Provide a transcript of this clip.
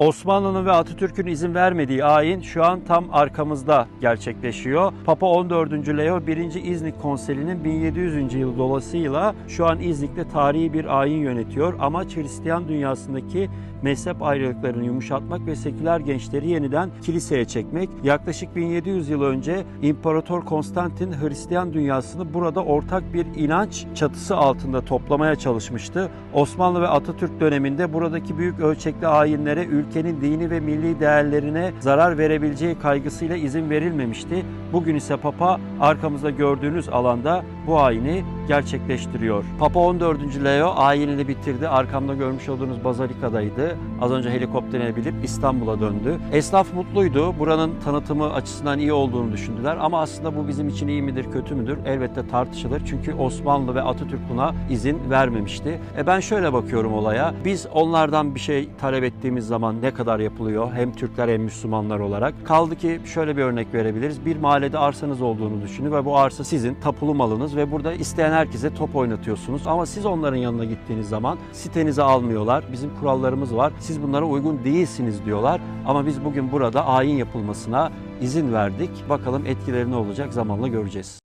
Osmanlı'nın ve Atatürk'ün izin vermediği ayin şu an tam arkamızda gerçekleşiyor. Papa 14. Leo 1. İznik Konseli'nin 1700. yıl dolayısıyla şu an İznik'te tarihi bir ayin yönetiyor. Amaç Hristiyan dünyasındaki mezhep ayrılıklarını yumuşatmak ve seküler gençleri yeniden kiliseye çekmek. Yaklaşık 1700 yıl önce İmparator Konstantin Hristiyan dünyasını burada ortak bir inanç çatısı altında toplamaya çalışmıştı. Osmanlı ve Atatürk döneminde buradaki büyük ölçekli ayinlere ülkenin dini ve milli değerlerine zarar verebileceği kaygısıyla izin verilmemişti. Bugün ise Papa arkamızda gördüğünüz alanda bu ayini gerçekleştiriyor. Papa 14. Leo ayinini bitirdi. Arkamda görmüş olduğunuz bazilikadaydı. Az önce helikopterine binip İstanbul'a döndü. Esnaf mutluydu. Buranın tanıtımı açısından iyi olduğunu düşündüler. Ama aslında bu bizim için iyi midir, kötü müdür? Elbette tartışılır. Çünkü Osmanlı ve Atatürk buna izin vermemişti. E ben şöyle bakıyorum olaya. Biz onlardan bir şey talep ettiğimiz zaman ne kadar yapılıyor? Hem Türkler hem Müslümanlar olarak. Kaldı ki şöyle bir örnek verebiliriz. Bir mahallede arsanız olduğunu düşünün ve bu arsa sizin tapulu malınız ve burada isteyen herkese top oynatıyorsunuz. Ama siz onların yanına gittiğiniz zaman sitenize almıyorlar. Bizim kurallarımız var. Siz bunlara uygun değilsiniz diyorlar. Ama biz bugün burada ayin yapılmasına izin verdik. Bakalım etkileri ne olacak zamanla göreceğiz.